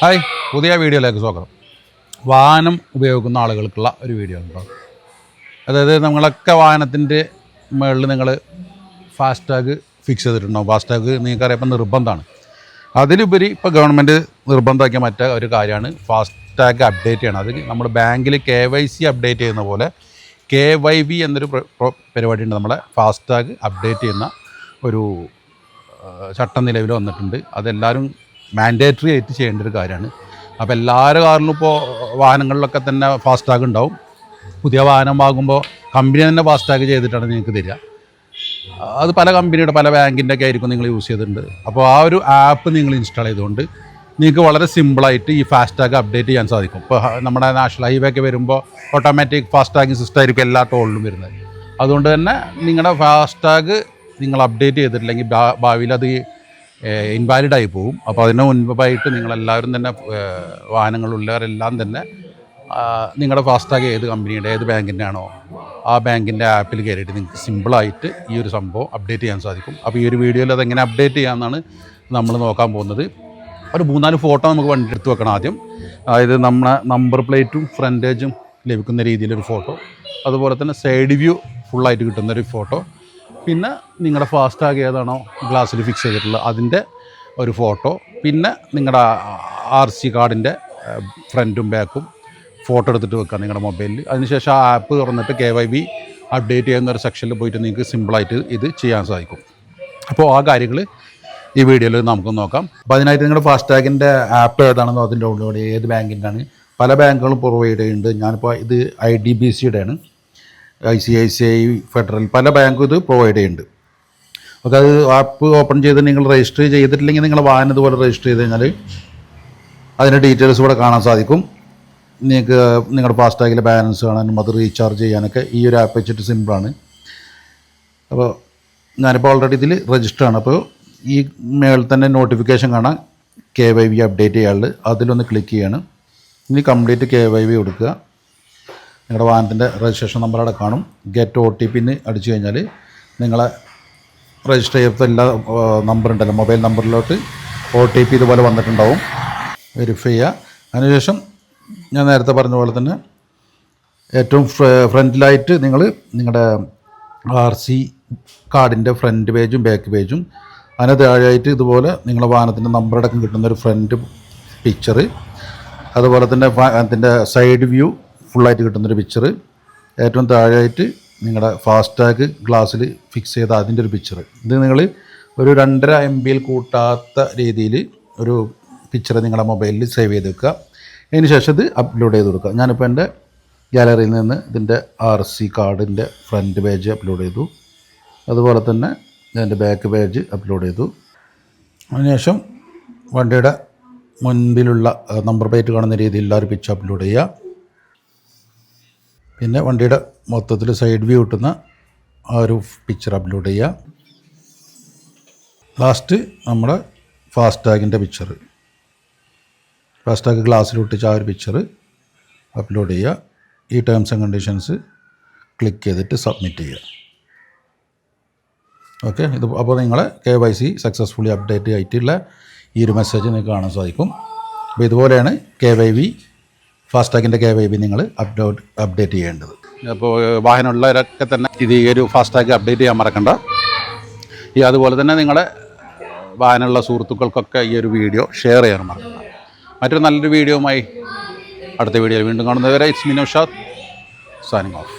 Hi പുതിയ വീഡിയോയിലേക്ക് സ്വാഗതം. വാഹനം ഉപയോഗിക്കുന്ന ആളുകൾക്കുള്ള ഒരു വീഡിയോ ഉണ്ടോ? അതായത് നമ്മളൊക്കെ വാഹനത്തിന്റെ മുകളിൽ നിങ്ങൾ ഫാസ്ടാഗ് ഫിക്സ് ചെയ്തിട്ടുണ്ടാവും. ഫാസ്ടാഗ് നിങ്ങൾക്കറിയാം ഇപ്പം നിർബന്ധമാണ്. അതിലുപരി ഇപ്പോൾ ഗവൺമെന്റ് നിർബന്ധമാക്കിയ മറ്റേ ഒരു കാര്യമാണ് ഫാസ്ടാഗ് അപ്ഡേറ്റ് ചെയ്യണം. അതിൽ നമ്മൾ ബാങ്കിൽ കെ വൈ സി അപ്ഡേറ്റ് ചെയ്യുന്ന പോലെ കെ വൈ വി എന്നൊരു പരിപാടിയുണ്ട്. നമ്മളെ ഫാസ്ടാഗ് അപ്ഡേറ്റ് ചെയ്യുന്ന ഒരു ചട്ടം നിലവിൽ വന്നിട്ടുണ്ട്. അതെല്ലാവരും മാൻഡേറ്ററി ആയിട്ട് ചെയ്യേണ്ട ഒരു കാര്യമാണ്. അപ്പോൾ എല്ലാവരുടെ കാറിലും ഇപ്പോൾ വാഹനങ്ങളിലൊക്കെ തന്നെ ഫാസ്ടാഗ് ഉണ്ടാവും. പുതിയ വാഹനം വാങ്ങുമ്പോൾ കമ്പനി തന്നെ ഫാസ്ടാഗ് ചെയ്തിട്ടാണ് നിങ്ങൾക്ക് തരിക. അത് പല കമ്പനിയുടെ പല ബാങ്കിന്റെ ഒക്കെ ആയിരിക്കും നിങ്ങൾ യൂസ് ചെയ്തിട്ടുണ്ട്. അപ്പോൾ ആ ഒരു ആപ്പ് നിങ്ങൾ ഇൻസ്റ്റാൾ ചെയ്തുകൊണ്ട് നിങ്ങൾക്ക് വളരെ സിമ്പിളായിട്ട് ഈ ഫാസ്ടാഗ് അപ്ഡേറ്റ് ചെയ്യാൻ സാധിക്കും. ഇപ്പോൾ നമ്മുടെ നാഷണൽ ഹൈവേ ഒക്കെ വരുമ്പോൾ ഓട്ടോമാറ്റിക് ഫാസ്ടാഗിങ് സിസ്റ്റം ആയിരിക്കും എല്ലാ ടോളിലും വരുന്നത്. അതുകൊണ്ട് തന്നെ നിങ്ങളുടെ ഫാസ്ടാഗ് നിങ്ങൾ അപ്ഡേറ്റ് ചെയ്തിട്ടില്ലെങ്കിൽ ഭാവിയിൽ അത് ഇൻവാലിഡ് ആയി പോകും അപ്പോൾ അതിന് മുൻപായിട്ട് നിങ്ങളെല്ലാവരും തന്നെ വാഹനങ്ങളുള്ളവരെല്ലാം തന്നെ നിങ്ങളുടെ ഫാസ്ടാഗ് ഏത് കമ്പനിയുടെ ഏത് ബാങ്കിന്റെ ആണോ ആ ബാങ്കിന്റെ ആപ്പിൽ കയറിയിട്ട് നിങ്ങൾക്ക് സിമ്പിളായിട്ട് ഈ ഒരു സംഭവം അപ്ഡേറ്റ് ചെയ്യാൻ സാധിക്കും. അപ്പോൾ ഈ ഒരു വീഡിയോയിൽ അതെങ്ങനെ അപ്ഡേറ്റ് ചെയ്യാമെന്നാണ് നമ്മൾ നോക്കാൻ പോകുന്നത്. ഒരു മൂന്നാൽ ഫോട്ടോ നമുക്ക് വണ്ടി എടുത്ത് വെക്കണം ആദ്യം. അതായത് നമ്മുടെ നമ്പർ പ്ലേറ്റും ഫ്രണ്ടേജും ലഭിക്കുന്ന രീതിയിലൊരു ഫോട്ടോ. അതുപോലെ തന്നെ സൈഡ് വ്യൂ ഫുള്ളായിട്ട് കിട്ടുന്നൊരു ഫോട്ടോ. പിന്നെ നിങ്ങളുടെ ഫാസ്ടാഗ് ഏതാണോ ഗ്ലാസ്സിൽ ഫിക്സ് ചെയ്തിട്ടുള്ളത് അതിന്റെ ഒരു ഫോട്ടോ പിന്നെ നിങ്ങളുടെ ആർ സി കാർഡിന്റെ ഫ്രണ്ടും ബാക്കും ഫോട്ടോ എടുത്തിട്ട് വെക്കുക നിങ്ങളുടെ മൊബൈലിൽ അതിനുശേഷം ആ ആപ്പ് തുറന്നിട്ട് കെ വൈ ബി അപ്ഡേറ്റ് ചെയ്യുന്ന ഒരു സെക്ഷനിൽ പോയിട്ട് നിങ്ങൾക്ക് സിമ്പിളായിട്ട് ഇത് ചെയ്യാൻ സാധിക്കും. അപ്പോൾ ആ കാര്യങ്ങൾ ഈ വീഡിയോയിൽ നമുക്ക് നോക്കാം. അപ്പോൾ അതിനായിട്ട് നിങ്ങളുടെ ഫാസ്റ്റാഗിന്റെ ആപ്പ് ഏതാണെന്നോ അതിന്റെ ഉള്ളിലൂടെ ഏത് ബാങ്കിന്റെ ആണ് പല ബാങ്കുകളും പ്രൊവൈഡ് ചെയ്യുന്നുണ്ട്. ഞാനിപ്പോൾ ഇത് ഐ ഡി ബി സിയുടെ ആണ് I C I C I Federal പല ബാങ്കും ഇത് പ്രൊവൈഡ് ചെയ്യുന്നുണ്ട്. അപ്പോൾ അത് ആപ്പ് ഓപ്പൺ ചെയ്ത് നിങ്ങൾ രജിസ്റ്റർ ചെയ്തിട്ടില്ലെങ്കിൽ നിങ്ങൾ വാഹനം ഇതുപോലെ രജിസ്റ്റർ ചെയ്ത് കഴിഞ്ഞാൽ അതിന്റെ ഡീറ്റെയിൽസ് ഇവിടെ കാണാൻ സാധിക്കും. നിങ്ങൾക്ക് നിങ്ങളുടെ ഫാസ്ടാഗിലെ ബാലൻസ് കാണാനും അത് റീചാർജ് ചെയ്യാനൊക്കെ ഈ ഒരു ആപ്പ് വെച്ചിട്ട് സിമ്പിളാണ് അപ്പോൾ ഞാനിപ്പോൾ ഓൾറെഡി ഇതിൽ രജിസ്റ്റർ ആണ്. അപ്പോൾ ഈ മേളിൽ തന്നെ നോട്ടിഫിക്കേഷൻ കാണാം. കെ വൈ വി അപ്ഡേറ്റ് ചെയ്യാനുള്ളത്. അതിലൊന്ന് ക്ലിക്ക് ചെയ്യണം. ഇനി കംപ്ലീറ്റ് കെ വൈ വി കൊടുക്കുക. നിങ്ങളുടെ വാഹനത്തിന്റെ രജിസ്ട്രേഷൻ നമ്പർ അവിടെ കാണും. ഗെറ്റ് ഒ ടി പിന്ന് അടിച്ചു കഴിഞ്ഞാൽ നിങ്ങളെ രജിസ്റ്റർ ചെയ്ത എല്ലാ നമ്പർ ഉണ്ടല്ലോ. മൊബൈൽ നമ്പറിലോട്ട് ഒ ടി പി ഇതുപോലെ വന്നിട്ടുണ്ടാവും. വെരിഫൈ ചെയ്യുക. അതിനുശേഷം ഞാൻ നേരത്തെ പറഞ്ഞ പോലെ തന്നെ ഏറ്റവും ഫ്രണ്ടിലായിട്ട് നിങ്ങൾ നിങ്ങളുടെ ആർ സി കാർഡിന്റെ ഫ്രണ്ട് പേജും ബാക്ക് പേജും അതിന് താഴെയായിട്ട് ഇതുപോലെ നിങ്ങളുടെ വാഹനത്തിന്റെ നമ്പറടക്കം കിട്ടുന്ന ഒരു ഫ്രണ്ട് പിക്ചർ അതുപോലെ തന്നെ വാഹനത്തിന്റെ സൈഡ് വ്യൂ ഫുള്ളായിട്ട് കിട്ടുന്നൊരു പിക്ചർ ഏറ്റവും താഴെയായിട്ട് നിങ്ങളുടെ ഫാസ്ടാഗ് ഗ്ലാസ്സിൽ ഫിക്സ് ചെയ്ത അതിന്റെ ഒരു പിക്ചർ ഇത് നിങ്ങൾ ഒരു രണ്ടര എം ബിയിൽ കൂട്ടാത്ത രീതിയിൽ ഒരു പിക്ചർ നിങ്ങളുടെ മൊബൈലിൽ സേവ് ചെയ്ത് വെക്കുക അതിന് ശേഷം ഇത് അപ്ലോഡ് ചെയ്ത് കൊടുക്കുക. ഞാനിപ്പോൾ എന്റെ ഗാലറിയിൽ നിന്ന് ഇതിന്റെ ആർ സി കാർഡിന്റെ ഫ്രണ്ട് പേജ് അപ്ലോഡ് ചെയ്തു. അതുപോലെ തന്നെ ഇതിന്റെ ബാക്ക് പേജ് അപ്ലോഡ് ചെയ്തു. അതിനുശേഷം വണ്ടിയുടെ മുൻപിലുള്ള നമ്പർ പ്ലേറ്റ് കാണുന്ന രീതിയിലുള്ള ഒരു പിക്ചർ അപ്ലോഡ് ചെയ്യുക. പിന്നെ വണ്ടിയുടെ മൊത്തത്തിൽ സൈഡ് വ്യൂ കിട്ടുന്ന ആ ഒരു പിക്ചർ അപ്ലോഡ് ചെയ്യുക ലാസ്റ്റ് നമ്മുടെ ഫാസ്ടാഗിന്റെ പിക്ചർ ഫാസ്ടാഗ് ഗ്ലാസ്സിൽ ഒട്ടിച്ച ആ ഒരു പിക്ചർ അപ്ലോഡ് ചെയ്യുക ഈ ടേംസ് ആൻഡ് കണ്ടീഷൻസ് ക്ലിക്ക് ചെയ്തിട്ട് സബ്മിറ്റ് ചെയ്യുക ഓക്കെ ഇത് അപ്പോൾ നിങ്ങളെ K Y C successfully update ആയിട്ടുള്ള ഈ ഒരു മെസ്സേജ് നിങ്ങൾക്ക് കാണാൻ സാധിക്കും. അപ്പോൾ ഇതുപോലെയാണ് കെ വൈ വി ഫാസ്ടാഗിന്റെ കെ വൈ ബി നിങ്ങൾ അപ്ഡേറ്റ് അപ്ഡേറ്റ് ചെയ്യേണ്ടത് അപ്പോൾ വാഹനമുള്ളവരൊക്കെ തന്നെ ഇത് ഈ ഒരു ഫാസ്ടാഗ് അപ്ഡേറ്റ് ചെയ്യാൻ മറക്കണ്ട. ഈ അതുപോലെ തന്നെ നിങ്ങളുടെ വാഹനമുള്ള സുഹൃത്തുക്കൾക്കൊക്കെ ഈ ഒരു വീഡിയോ ഷെയർ ചെയ്യാൻ മറക്കണ്ട. മറ്റൊരു നല്ലൊരു വീഡിയോയുമായി അടുത്ത വീഡിയോയിൽ വീണ്ടും കാണുന്നവരെ ഇറ്റ്സ് മിനോഷാദ് സാനിങ് ഓഫ്